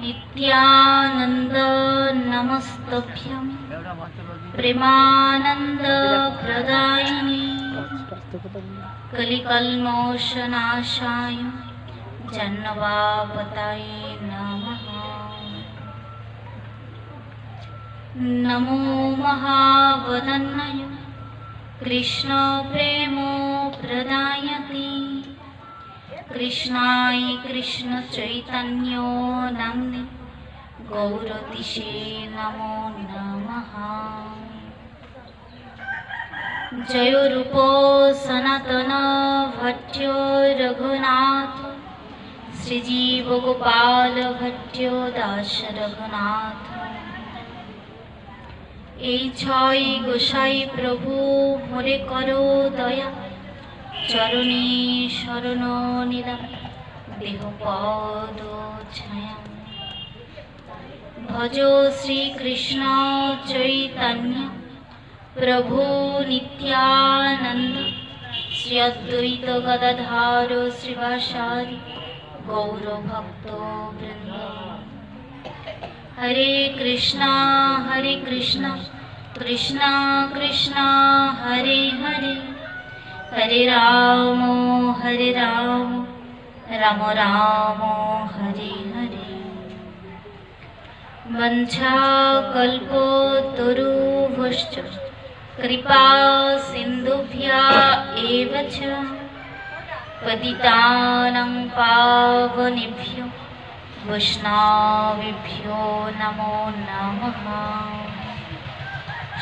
नित्यानन्द नमस्तभ्यम् प्रेमानन्दप्रदायिनि कलिकल्मोषनाशाय जन्मवापताय नमः। नमो महावदन्नय। कृष्णप्रेमो प्रदायति। কৃষ্ণায় কৃষ্ণ চৈতন্য নাম্নি। গৌরতিষে নমো নমঃ। জয় রূপ সনাতন ভট্ট রঘুনাথ। শ্রীজীব গোপাল ভট্ট দাস রঘুনাথ। এই ছয় গোসাই প্রভু, মোরে করো দয়া। চরণে শরণ নিলাম দেহ পদ ছায়া ভজ শ্রীকৃষ্ণ চৈতন্য প্রভু নিত্যানন্দ শ্রী অদ্বৈত গদাধর শ্রীবাসারি গৌরভক্ত বৃন্দ হরে কৃষ্ণ হরে কৃষ্ণ কৃষ্ণ কৃষ্ণ হরে হরে હરે રામ હરે રામ રામ રામ હરે હરે વંછા કલ્પો તરુભુશ્ચ કૃપા સિંધુભ્યા એવ ચ પતિતાનં પાવનેભ્યો વૈષ્ણવેભ્યો નમો નમઃ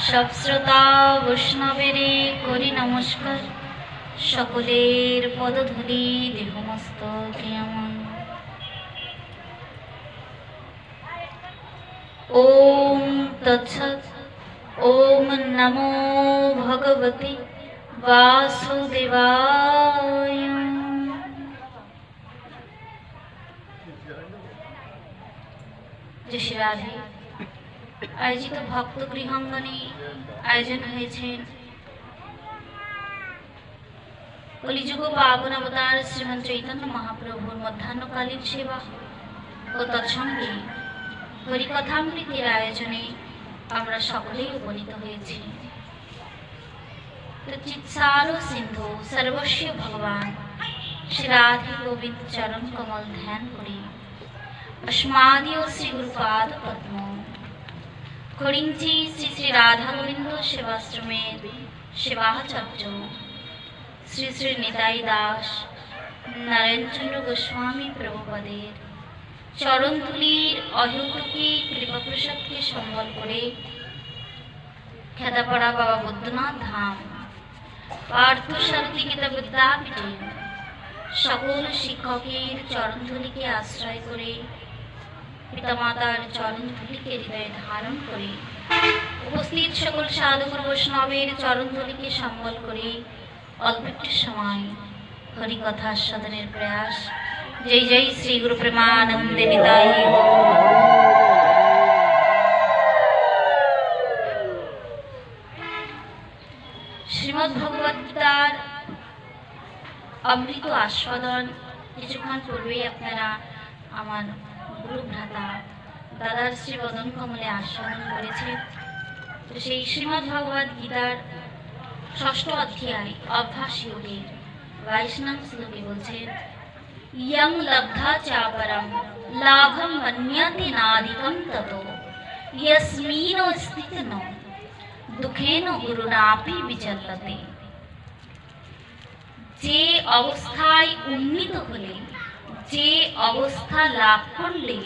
সব শ্রোতা বৈষ্ণবেরে করি নমস্কার সকলের পদধূলি মস্ত কেমন ওম তৎসৎ, ওম নমো ভগবতী বাসুদেবায়। আয়োজিত ভক্ত গৃহাঙ্গনে আয়োজন হয়েছে কলিযুগ পাবন অবতার শ্রীমন্ত চৈতন্য মহাপ্রভুর মধ্যাহ্নকালীন সেবা। ও তৎসঙ্গে হরিকথামৃতের আয়োজনে আমরা সকলেই উপনীত হয়েছি। চিৎসারো সিন্ধু সর্বস্ব ভগবান শ্রী রাধে গোবিন্দ চরণ কমল ধ্যান করি। অস্মাদীয় শ্রী গুরুপাদ পদ্ম। খড়িঞ্চি শ্রী শ্রী রাধা গোবিন্দ সেবাশ্রমের সেবাচর্য। শ্রী শ্রী নিতাই দাস নারায়ণচন্দ্র গোস্বামী প্রভুপদের চরণতুলির অযৌতুকী কৃপাপ্রসাদকে সম্বল করে খেদাপাড়া বাবা বৈদ্যনাথ ধাম। পার্থ সারথিকিতা বিদ্যাপীঠে সকল শিক্ষকের চরণধুলিকে আশ্রয় করে পিতামাতার চরণধুলিকে হৃদয়ে ধারণ করে। উপস্থিত সকল সাধক বৈষ্ণবের চরণধুলিকে সম্বল করে অল্প একটু সময় হরিকথা আস্বাদনের প্রয়াস জয় জয় শ্রী গুরু প্রেমানন্দে নিতাই শ্রীমদ্ ভগবত গীতার অমৃত আস্বাদন কিছুক্ষণ পূর্বেই আপনারা আমার গুরু ভ্রাতা দাদার শ্রী বদন কমলে আস্বাদন করেছেন। তো সেই শ্রীমদ্ ভগবত গীতার ষষ্ঠ অধ্যায়, অভ্যাস যোগের নং শ্লোকে বলছেন ইয়ং লব্ধা চাপরম, লাভম মন্যতে নাদিকম ততো ইয়স্মিনো স্থিতন দুঃখেন গুরুরাপি বিচলতে যে অবস্থায় উন্নীত হলে, যে অবস্থা লাভ করলে,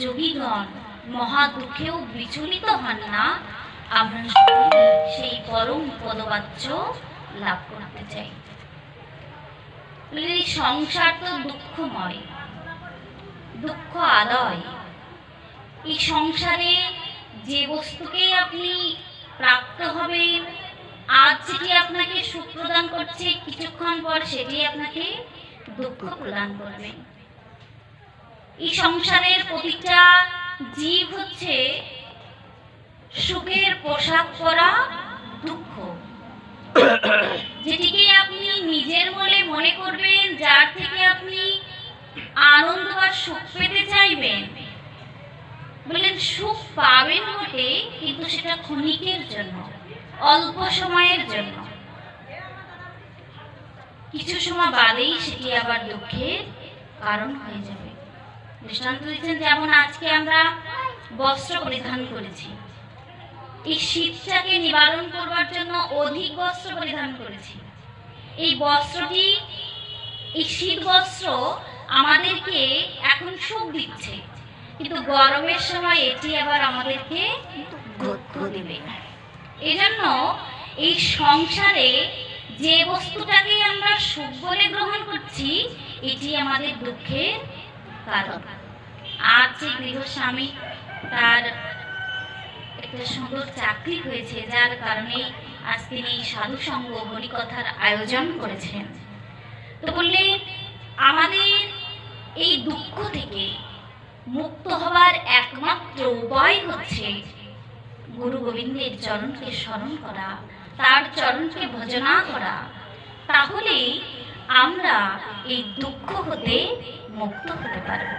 যোগীগণ মহা দুঃখেও বিচলিত হন না আমরা সেই পরম পদবাচ্য লাভ করতে চাই। সংসার তো দুঃখময়, দুঃখ আলয় এই সংসারে যে বস্তুকে আপনি প্রাপ্ত হবেন, আজ যেটি আপনাকে সুখ প্রদান করছে, কিছুক্ষণ পর সেটি আপনাকে দুঃখ প্রদান করবে। এই সংসারের প্রতিটা জীব হচ্ছে সুখের পোশাক পরা দুঃখ। যেটিকে আপনি নিজের বলে মনে করবেন, যার থেকে আপনি আনন্দ বা সুখ পেতে চাইবেন। বললেন, সুখ পাবেন বটে, কিন্তু সেটা ক্ষণিকের জন্য, অল্প সময়ের জন্য। কিছু সময় বাদেই সেটি আবার দুঃখের কারণ হয়ে যাবে। দৃষ্টান্ত দিচ্ছেন, যেমন আজকে আমরা বস্ত্র পরিধান করেছি। এই শীতটাকে নিবারণ করবার জন্য অধিক বস্ত্র পরিধান করেছি। এই বস্ত্রটি, এই শীত বস্ত্র আমাদেরকে এখন সুখ দিচ্ছে। কিন্তু গরমের সময় এটি আবার আমাদেরকে দুঃখ দেবে। এজন্য এই সংসারে যে বস্তুটাকে আমরা সুখ বলে গ্রহণ করছি, এটি আমাদের দুঃখের কারণ। আজ যে গৃহস্বামী তার একটা সুন্দর চাকরি হয়েছে, যার কারণে আজ তিনি সাধু সঙ্গ হরিকথার আয়োজন করেছেন। তো বললেন আমাদের এই দুঃখ থেকে মুক্ত হবার একমাত্র উপায় হচ্ছে গুরু গোবিন্দের চরণকে স্মরণ করা, তার চরণকে ভজনা করা। তাহলেই আমরা এই দুঃখ হতে মুক্ত হতে পারব।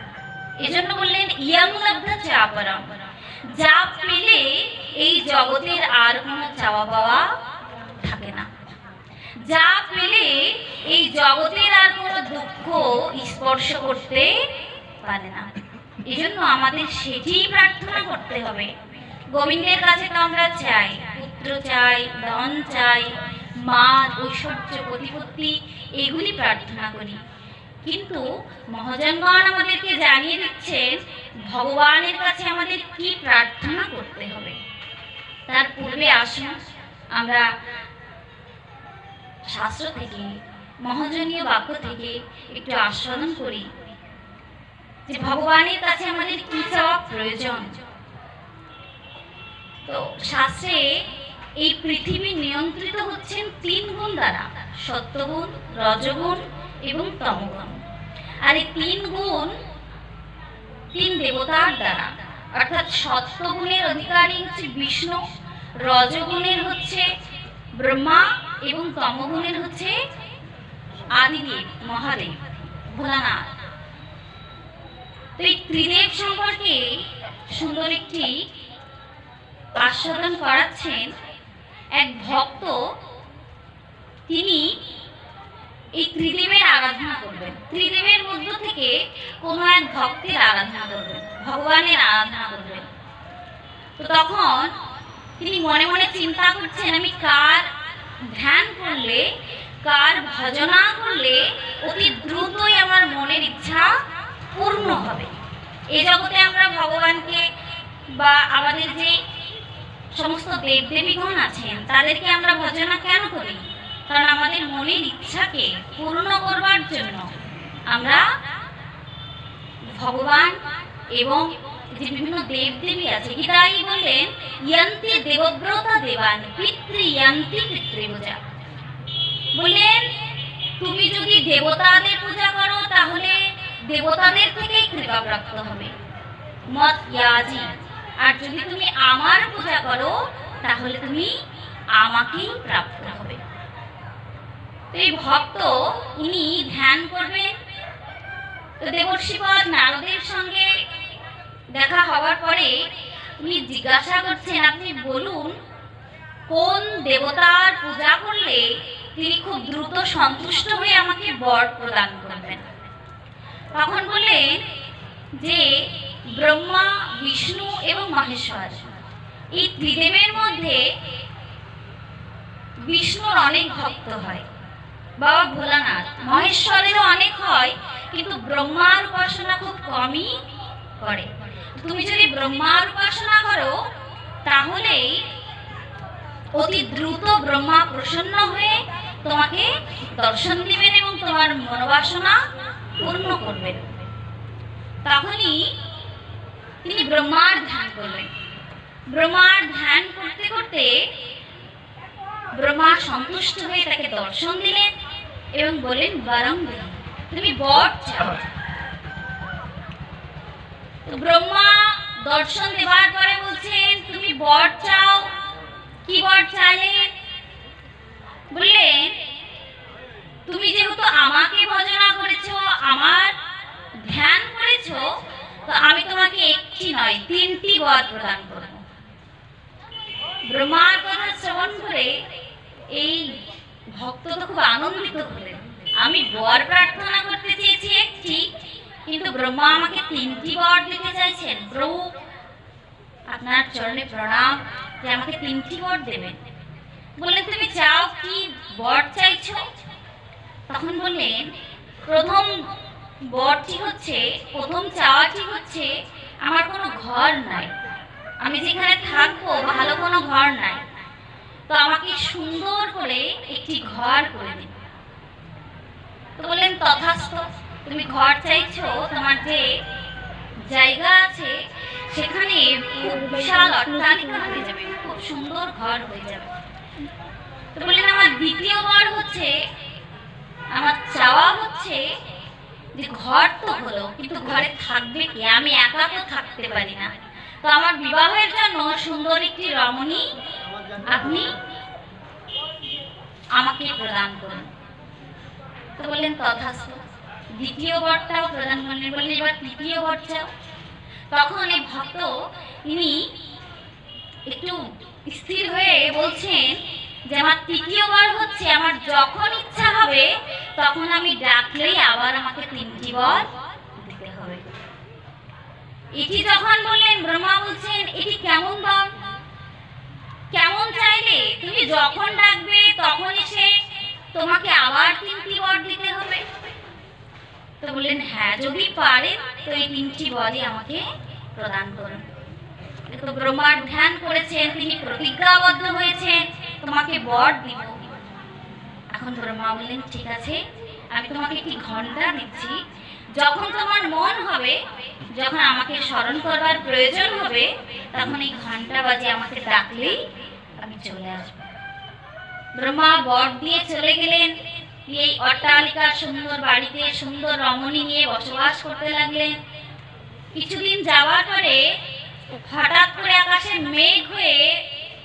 এজন্য বললেন ইয়াং লব্ধ চাপরাম। যা পেলে এই জগতের আর কোনো চাওয়া পাওয়া থাকে না। যা পেলে এই জগতের আর কোনো দুঃখ স্পর্শ করতে পারে না। এজন্য আমাদের সেটি প্রার্থনা করতে হবে। গোবিন্দের কাছে তো আমরা চাই, পুত্র চাই, ধন চাই মা ঐশ্বর্য প্রতিপত্তি, এগুলি প্রার্থনা করি। কিন্তু মহাজনগণ আমাদেরকে জানিয়ে দিচ্ছেন, ভগবানের কাছে আমাদের কি প্রার্থনা করতে হবে? তার পূর্বে আসুন, আমরা শাস্ত্র থেকে, মহাজনীয় বাক্য থেকে একটু আস্বাদন করি। যে ভগবানের কাছে আমাদের কি চাওয়া প্রয়োজন? তো শাস্ত্রে এই পৃথিবী নিয়ন্ত্রিত হচ্ছেন তিন গুণ দ্বারা, সত্যগুণ, রজগুণ এবং তমগুণ। আর এই তিন গুণ তিন দেবতার দ্বারা। অর্থাৎ সত্যগুণের অধিকারী হচ্ছে বিষ্ণু, রজগুণের হচ্ছে ব্রহ্মা এবং তমগুণের হচ্ছে আদিদেব, মহাদেব, ভোলানাথ। তো এই ত্রিদেব সম্পর্কে সুন্দর একটি আস্বাদন করাচ্ছেন এক ভক্ত। তিনি এই ত্রিদেবের আরাধনা করবেন। ত্রিদেবের মধ্য থেকে কোনো এক ভক্তের আরাধনা করবেন, ভগবানের আরাধনা করবেন। তো তখন তিনি মনে মনে চিন্তা করছেন, আমি কার ধ্যান করলে, কার ভজনা করলে অতি দ্রুতই আমার মনের ইচ্ছা পূর্ণ হবে? এই জগতে আমরা ভগবানকে বা আমাদের যে সমস্ত দেবদেবীগণ আছেন, তাদেরকে আমরা ভজনা কেন করি? কারণ আমাদের মনের ইচ্ছাকে পূর্ণ করবার জন্য আমরা ভগবান এবং যে বিভিন্ন দেবদেবী আছে গীতাই বললেন, ইয়ান্তি দেবব্রতা দেবান, পিতৃ ইয়ান্তি পিতৃপূজা বললেন, তুমি যদি দেবতাদের পূজা করো, তাহলে দেবতাদের থেকেই কৃপা প্রাপ্ত হবে। মত ইয়াজি। আর যদি তুমি আমার পূজা করো, তাহলে তুমি আমাকেই প্রাপ্ত হবে। এই ভক্ত, উনি ধ্যান করবেন তো দেবর্ষিপদ নারদের সঙ্গে দেখা হওয়ার পরে উনি জিজ্ঞাসা করছেন, আপনি বলুন, কোন দেবতার পূজা করলে তিনি খুব দ্রুত সন্তুষ্ট হয়ে আমাকে বর প্রদান করবেন? তখন বললেন যে, ব্রহ্মা, বিষ্ণু এবং মহেশ্বর, এই ত্রিদেবের মধ্যে বিষ্ণুর অনেক ভক্ত হয়। বাবা ভোলানাথ, মহেশ্বরেরও অনেক হয়, কিন্তু ব্রহ্মার উপাসনা খুব কমই করে। তুমি যদি ব্রহ্মার উপাসনা করো, তাহলেই অতি দ্রুত ব্রহ্মা প্রসন্ন হয়ে তোমাকে দর্শন দিবেন এবং তোমার মনোবাসনা পূর্ণ করবেন। তখনই তিনি ব্রহ্মার ধ্যান করলেন। ব্রহ্মার ধ্যান করতে করতে ব্রহ্মা সন্তুষ্ট হয়ে তাকে দর্শন দিলেন। এবং বলেন বরঙ্গিনী তুমি বট চাও। তো ব্রহ্মা দর্শন দেবার পরে বলছেন, তুমি বট চাও? কি বট চাইলেন বললেন, তুমি যেহেতু আমাকে ভজনা করেছ, আমার ধ্যান করেছ, তো আমি তোমাকে একটি নয়, তিনটি বর প্রদান করব। ব্রহ্মার কথা শ্রবণ করে এই ভক্ত তো খুব আনন্দিত হলেন। আমি বর প্রার্থনা করতে চেয়েছি একটি, কিন্তু ব্রহ্মা আমাকে তিনটি বর দিতে চাইছেন। প্রভু, আপনার চরণে প্রণাম, যে আমাকে তিনটি বর দেবেন। বললেন, তুমি চাও কি বর চাইছো? তখন বললেন, প্রথম বরটি হচ্ছে, প্রথম চাওয়াটি হচ্ছে, আমার কোনো ঘর নাই। আমি যেখানে থাকব, ভালো কোনো ঘর নাই। তো আমাকে সুন্দর করে একটি ঘর করে দিন। তো বললেন তথাস্থ তুমি ঘর চাইছো, তোমার যে জায়গা আছে, সেখানে খুব বিশাল অট্টালিকা হয়ে যাবে, খুব সুন্দর ঘর হয়ে যাবে। তো বললেন, আমার দ্বিতীয় ঘর হচ্ছে, আমার চাওয়া হচ্ছে যে ঘর তো হলো, কিন্তু ঘরে থাকবে কি? আমি একা তো থাকতে পারি না। তো আমার বিবাহের জন্য সুন্দর একটি রমণী আপনি আমাকে প্রদান করুন। তো বললেন তথাস্থ দ্বিতীয় বরটাও প্রদান করলেন। বললেন, এবার তৃতীয় বর চাও তখন এই ভক্ত ইনি একটু স্থির হয়ে বলছেন যে, আমার তৃতীয় বার হচ্ছে, আমার যখন ইচ্ছা হবে, তখন আমি ডাকলেই আবার আমাকে তিনটি বর এটি যখন বললেন ব্রহ্মা বলছেন এটি কেমন বর কেমন চাইলে তুমি যখন ডাকবে, তখন এসে তোমাকে আবার তিনটি বর দিতে হবে। তো বললেন হ্যাঁ যদি পারেন, তো এই তিনটি বরই আমাকে প্রদান করুন। তো ব্রহ্মার ধ্যান করেছেন, তিনি প্রতিজ্ঞাবদ্ধ হয়েছেন, তোমাকে বর দিব। এখন ব্রহ্মা বললেন, ঠিক আছে, আমি তোমাকে একটি ঘণ্টা দিচ্ছি। যখন তোমার মন হবে, যখন আমাকে স্মরণ করবার প্রয়োজন হবে, তখন এই ঘণ্টা বাজে আমাকে ডাকলেই আমি চলে আসব। ব্রহ্মা বট দিয়ে চলে গেলেন। এই অট্টালিকা সুন্দর বাড়িতে সুন্দর রমণী নিয়ে বসবাস করতে লাগলেন। কিছুদিন যাওয়ার পরে হঠাৎ করে আকাশে মেঘ হয়ে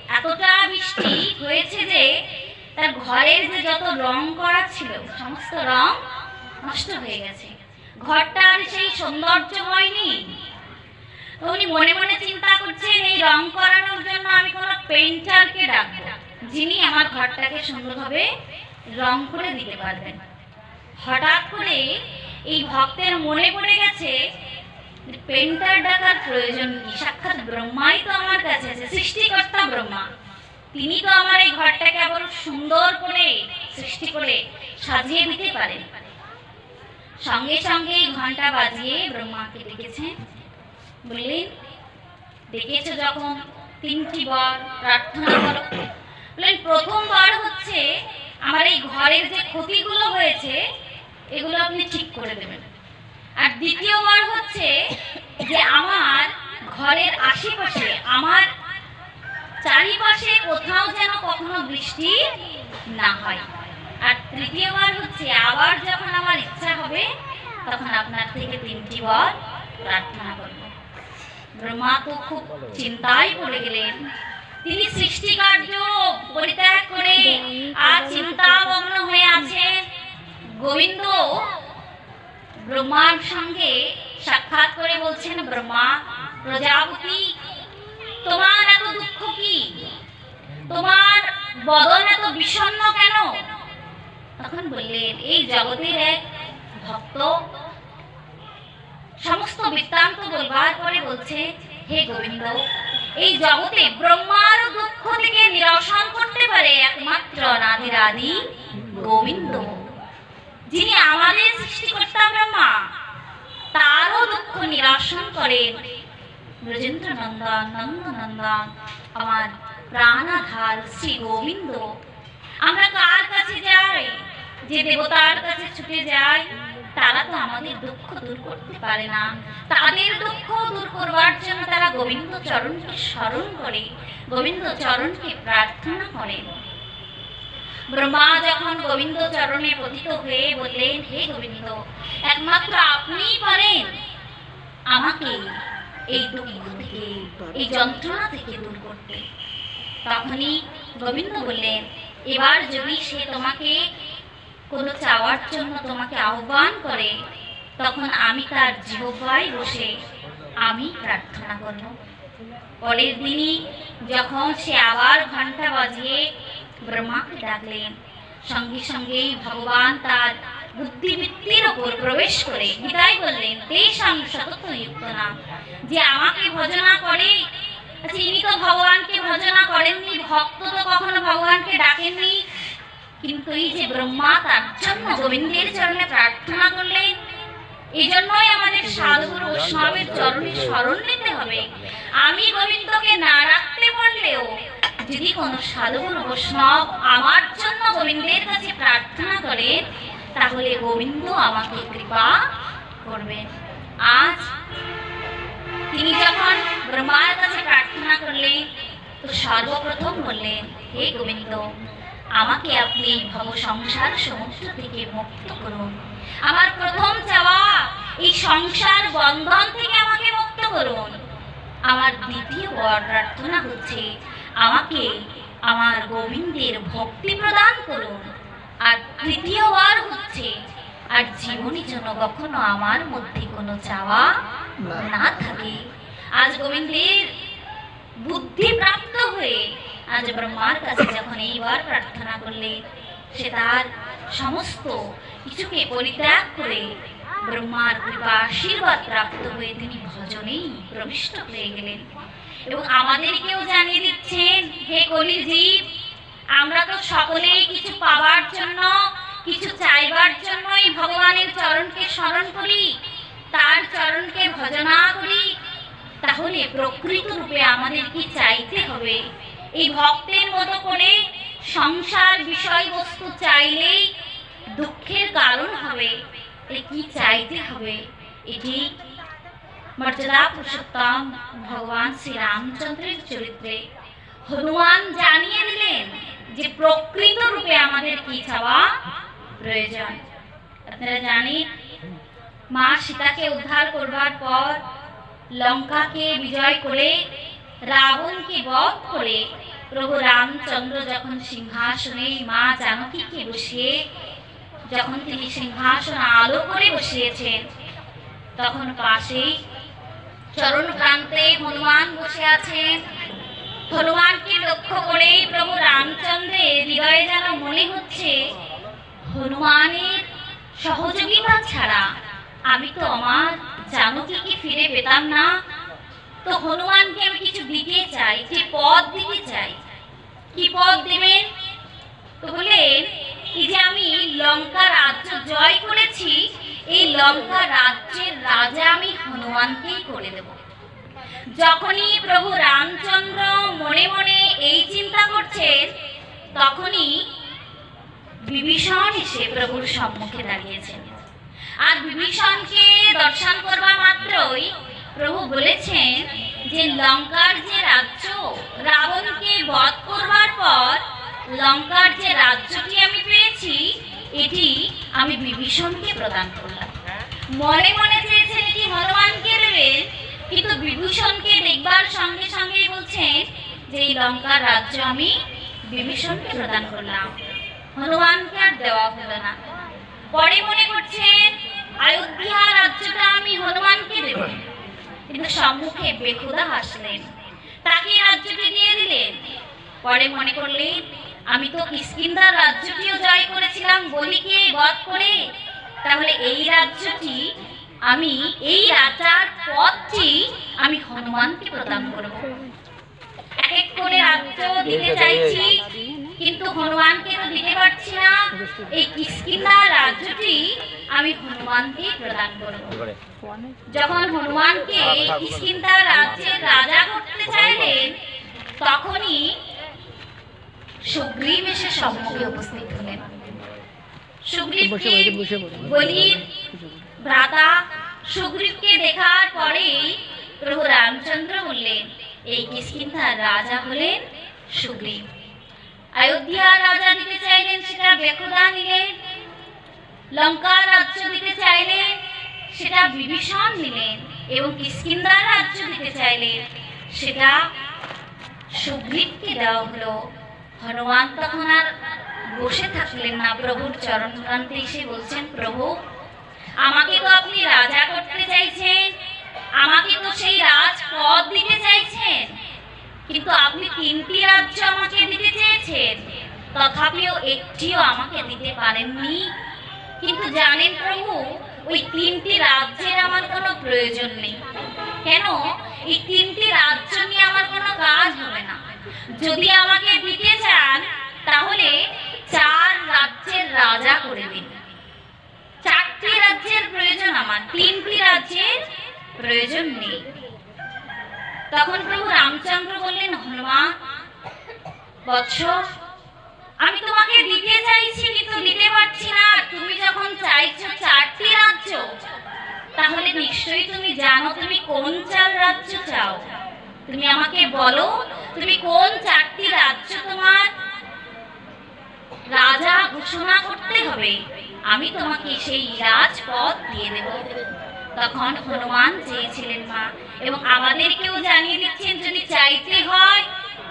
এতটা বৃষ্টি হয়েছে যে তার ঘরের যে যত রং করা ছিল, সমস্ত রং নষ্ট হয়ে গেছে। ঘরটা আর সেই সৌন্দর্যময় নেই উনি মনে মনে চিন্তা করছেন, এই রং করানোর জন্য আমি কোনো পেইন্টারকে ডাকবো, যিনি আমার ঘরটাকে সুন্দরভাবে রং করে দিতে পারবেন। হঠাৎ করে এই ভক্তের মনে পড়ে গেছে পেন্টার ডাকার প্রয়োজন নেই, সাক্ষাৎ ব্রহ্মাই তো আমার কাছে আছে, সৃষ্টিকর্তা ব্রহ্মা। তিনি তো আমার এই ঘরটাকে আবার সুন্দর করে সৃষ্টি করে সাজিয়ে দিতে পারেন। সঙ্গে সঙ্গে ঘণ্টা বাজিয়ে ব্রহ্মাকে ডেকেছেন। বললেন, ডেকেছ যখন তিনটি বার প্রার্থনা করো। বললেন, প্রথম প্রথমবার হচ্ছে আমার এই ঘরের যে ক্ষতিগুলো হয়েছে, এগুলো আপনি ঠিক করে দেবেন। আর দ্বিতীয় দ্বিতীয়বার হচ্ছে যে আমার ঘরের আশেপাশে, আমার চারিপাশে কোথাও যেন কখনো বৃষ্টি না হয়। আর তৃতীয়বার হচ্ছে আবার যখন আমার ইচ্ছা হবে, তখন আপনার থেকে তিনটি বার প্রার্থনা করব। ব্রহ্মা তো খুব চিন্তায় পড়ে গেলেন। তিনি সৃষ্টিকার্য পরিত্যাগ করে আর চিন্তামগ্ন হয়ে আছেন। গোবিন্দ ব্রহ্মার সঙ্গে সাক্ষাৎ করে বলছেন, ব্রহ্মা, প্রজাপতি, তোমার এত দুঃখ কি? তোমার বদন এত বিষণ্ণ কেন? তখন বললেন, এই জগতের এক ভক্ত সমস্ত বৃত্তান্ত বলবার পরে বলছে, হে গোবিন্দ, এই জগতে ব্রহ্মার দুঃখ থেকে নিরসন করতে পারে একমাত্র নাদিরাদি গোবিন্দ। যিনি আমাদের সৃষ্টিকর্তা ব্রহ্মা, তারও দুঃখ নিরসন করেন ব্রজেন্দ্র নন্দন নন্দ নন্দন আমার প্রাণাধার শ্রী গোবিন্দ, আমরা কার কাছে যাই? যে দেবতার কাছে ছুটে যাই, তারা তো আমাদের দুঃখ দূর করতে পারে না। তাদের দুঃখ দূর করবার জন্য তারা গোবিন্দ চরণকে স্মরণ করে গোবিন্দ চরণকে প্রার্থনা করেন ব্রহ্মা যখন গোবিন্দ চরণে পতিত হয়ে বললেন, হে গোবিন্দ, একমাত্র আপনিই পারেন। আমাকে এই দুঃখ থেকে, এই যন্ত্রণা থেকে দূর করতে। তখনই গোবিন্দ বললেন, এবার যদি সে তোমাকে কোনো চাওয়ার জন্য তোমাকে আহ্বান করে, তখন আমি তার জিহ্বায় বসে আমি প্রার্থনা করব। পরের দিনই যখন সে আবার ঘণ্টা বাজিয়ে ব্রহ্মাকে ডাকলেন, সঙ্গে সঙ্গেই ভগবান তার বুদ্ধিবৃত্তির ওপর প্রবেশ করে গীতায় বললেন তেষাং সতত যুক্ত না। যে আমাকে ভজনা করে আচ্ছা ইনি তো ভগবানকে ভজনা করেননি, ভক্ত তো কখনো ভগবানকে ডাকেননি। কিন্তু এই যে ব্রহ্মা, তার জন্য গোবিন্দের চরণে প্রার্থনা করলেন। এই জন্যই আমাদের সাধুগুরু বৈষ্ণবের চরণে স্মরণ নিতে হবে। আমি গোবিন্দকে না রাখতে পারলেও যদি কোনো সাধুগুরু বৈষ্ণব আমার জন্য গোবিন্দের কাছে প্রার্থনা করে, তাহলে গোবিন্দ আমাকে কৃপা করবে। আজ তিনি যখন ব্রহ্মার কাছে প্রার্থনা করলেন, তো সর্বপ্রথম বললেন, হে গোবিন্দ আমাকে আপনি এই ভব সংসার সমুদ্র থেকে মুক্ত করুন। আমার প্রথম চাওয়া এই সংসার বন্ধন থেকে আমাকে মুক্ত করুন। আমার দ্বিতীয় বর প্রার্থনা হচ্ছে আমাকে আমার গোবিন্দের ভক্তি প্রদান করুন। আর তৃতীয় বার হচ্ছে আর জীবনের জন্য কখনো আমার মধ্যে কোনো চাওয়া না থাকে। আজ গোবিন্দের বুদ্ধি প্রাপ্ত হয়ে আজ ব্রহ্মার কাছে যখন এইবার প্রার্থনা করলে, সে তার সমস্ত কিছুকে পরিত্যাগ করে ব্রহ্মার কৃপা আশীর্বাদ প্রাপ্ত হয়ে তিনি ভজনেই প্রবিষ্ট হয়ে গেলেন। এবং আমাদেরকেও জানিয়ে দিচ্ছেন, হে কলির জীব আমরা তো সকলেই কিছু পাবার জন্য, কিছু চাইবার জন্যই ভগবানের চরণকে স্মরণ করি, তার চরণকে ভজনা করি। তাহলে প্রকৃত রূপে আমাদের কি চাইতে হবে? এই ভক্তের মতো করে সংসার বিষয়বস্তু চাইলেই দুঃখের কারণ হবে কি চাইতে হবে? এটি মর্যাদা পুরুষোত্তম ভগবান শ্রী রামচন্দ্রের চরিত্রে। হনুমান জানিয়ে দিলেন যে প্রকৃত রূপে আমাদের কি চাওয়া প্রয়োজন। আপনারা জানেন, মা সীতাকে উদ্ধার করবার পর লঙ্কাকে বিজয় করে, রাবণকে বধ করে প্রভু রামচন্দ্র যখন সিংহাসনে, মা জানকীকে বসিয়ে, যখন তিনি সিংহাসন আলো করে বসিয়েছেন, তখন পাশেই চরণ প্রান্তে হনুমান বসে আছেন। হনুমানকে লক্ষ্য করে প্রভু রামচন্দ্রের হৃদয়ে যেন মনে হচ্ছে, হনুমানের সহযোগিতা ছাড়া আমি তো আমার জানকীকে ফিরে পেতাম না। তো হনুমানকে আমি কিছু দিতে চাই, যে পদ দিতে চাই। কি পদ দেবেন? তো বললেন, এই যে আমি লঙ্কা রাজ্য জয় করেছি, এই লঙ্কা রাজ্যের রাজা আমি হনুমানকেই করে দেব। যখনই প্রভু রামচন্দ্র মনে মনে এই চিন্তা করছেন, তখনই বিভীষণ এসে প্রভুর সম্মুখে দাঁড়িয়েছেন। আর বিভীষণকে দর্শন করবা মাত্রই প্রভু বলেছেন যে লঙ্কার যে রাজ্য রাবণকে বধ করবার পর লঙ্কার যে রাজ্যটি আমি পেয়েছি, এটি আমি বিভীষণকে প্রদান করলাম। মনে মনে চেয়েছেন এটি হনুমানকে দেবেন কিন্তু বিভূষণকে দেখবার সঙ্গে সঙ্গে বলছেন যে এই লঙ্কার রাজ্য আমি বিভীষণকে প্রদান করলাম। হনুমানকে আর দেওয়া হলো না। পরে মনে করছেন অযোধ্যা রাজ্যটা আমি হনুমানকে দেব। কিন্তু সম্মুখে বেখুদা হাসলেন। তাকে রাজ্যটি দিয়ে দিলেন। পরে মনে করলেন আমি তো কিষ্কিন্দার রাজ্যটিও জয় করেছিলাম বলিকে বধ করে? তাহলে এই রাজ্যটি আমি এই রাজার পদটি আমি হনুমানকে প্রদান করব। এক এক করে রাজ্য দিতে চাইছি। কিন্তু হনুমানকে তো দিতে পারছি না। এই কিষ্কিন্দা রাজ্যটি আমি হনুমানকে প্রদান করব। যখন হনুমানকে কিষ্কিন্দা রাজ্যের রাজা করতে চাইলেন তখনই সুগ্রীব এসে সম্মুখে উপস্থিত হলেন। সুগ্রীবকে বলির ভ্রাতা সুগ্রীবকে দেখার পরেই প্রভু রামচন্দ্র বললেন এই কিষ্কিন্ধার রাজা হলেন সুগ্রীব। অযোধ্যা রাজা দিতে চাইলেন সেটা বেকুদা নিলেন লঙ্কা রাজ্য দিতে চাইলেন সেটা বিভীষণ নিলেন এবং কিষ্কিন্দার রাজ্য দিতে চাইলেন সেটা সুগ্রীবকে দেওয়া হলো। হনুমান তখন আর বসে থাকলেন না। প্রভুর চরণ প্রান্তে এসে বলছেন, প্রভু, আমাকে তো আপনি রাজা করতে চাইছেন। আমাকে তো সেই রাজপদ দিতে চাইছেন। কিন্তু আপনি তিনটি রাজ্য আমাকে দিতে চেয়েছেন। তথাপিও একটিও আমাকে দিতে পারেননি। কিন্তু জানেন প্রভু, ওই তিনটি রাজ্যের আমার কোনো প্রয়োজন নেই। কেন? এই তিনটি রাজ্য নিয়ে আমার কোনো কাজ হবে না। যদি আমাকে দিতে চান, তাহলে চার রাজ্যের রাজা করে দিন। চারটি রাজ্যের প্রয়োজন আমার, তিনটি রাজ্যের প্রয়োজন নেই। তখন প্রভু রামচন্দ্র বললেন হনুমান আমি তোমাকে দিতে চাইছি কিন্তু দিতে পারছি না। তুমি যখন চাইছো চারটি রাজ্য, তাহলে নিশ্চয়ই তুমি জানো তুমি কোন চার রাজ্য চাও। তুমি আমাকে বলো, তুমি কোন চারটি রাজ্য তোমার? রাজা ঘোষণা করতে হবে, আমি তোমাকে সেই রাজপথ দিয়ে দেব। তখন হনুমান চেয়েছিলেন, মা, এবং আমাদেরকেও জানিয়ে দিচ্ছেন যদি চাইতে হয়,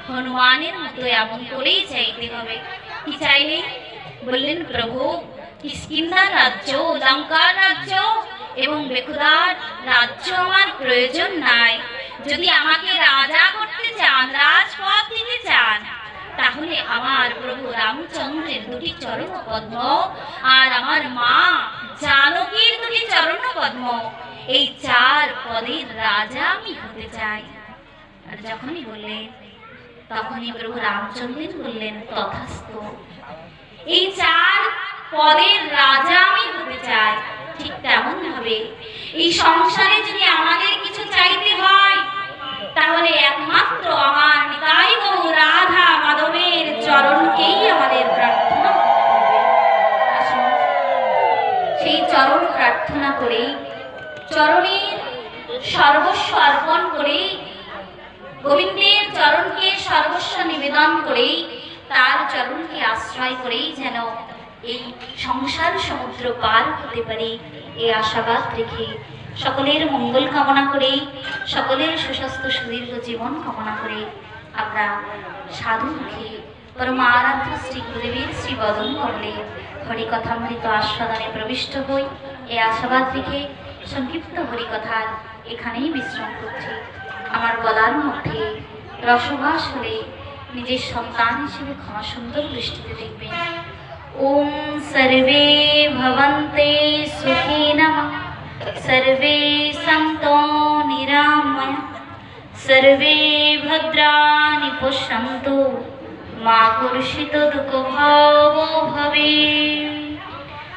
হনুমানের মতো এমন করেই চাইতে হবে। কি চাইলে? বললেন, প্রভু কিষ্কিন্দার রাজ্য, লঙ্কার রাজ্য এবং বেকুদার রাজ্য আমার প্রয়োজন নাই। যদি আমাকে রাজা করতে চান, রাজপথ দিতে চান তাহলে আমার প্রভু রামচন্দ্রের দুটি চরণ পদ্ম, আর আমার মা জানকীর দুটি চরণ পদ্ম। এই চার পদের রাজা আমি হতে চাই। আর যখনই বললেন, তখনই প্রভু রামচন্দ্রের বললেন, তথাস্ত। এই চার পদের রাজা আমি হতে চাই। ঠিক তেমন ভাবে এই সংসারে যদি আমাদের কিছু চাইতে হয় তাহলে একমাত্র আমার নিতাই গৌর রাধা মাধবের চরণকেই আমাদের প্রার্থনা সেই চরণ প্রার্থনা করেই, চরণের সর্বস্ব অর্পণ করেই, গোবিন্দের চরণকে সর্বস্ব নিবেদন করেই, তার চরণকে আশ্রয় করেই যেন এই সংসার সমুদ্র পার হতে পারে, এই আশাবাদ রেখে সকলের মঙ্গল কামনা করে, সকলের সুস্বাস্থ্য সুদীর্ঘ জীবন কামনা করে আমরা সাধু মুখে পরম আরাধ্য শ্রী গুরুদেবের শ্রী বদন কমলে হরিকথামৃত আস্বাদনে প্রবিষ্ট হই। এই আশাবাদ রেখে সংক্ষিপ্ত হরিকথার এখানেই বিশ্রাম করছি। আমার গলার মধ্যে রসবাস হলে নিজের সন্তান হিসেবে ক্ষমা সুন্দর দৃষ্টিতে দেখবেন। ওম সর্বে ভবন্তে সুখিনঃ सर्वे सन्तो निरामय सर्वे भद्राणि पश्यन्तु मा कुर्षितो दुःखभावो भवेत्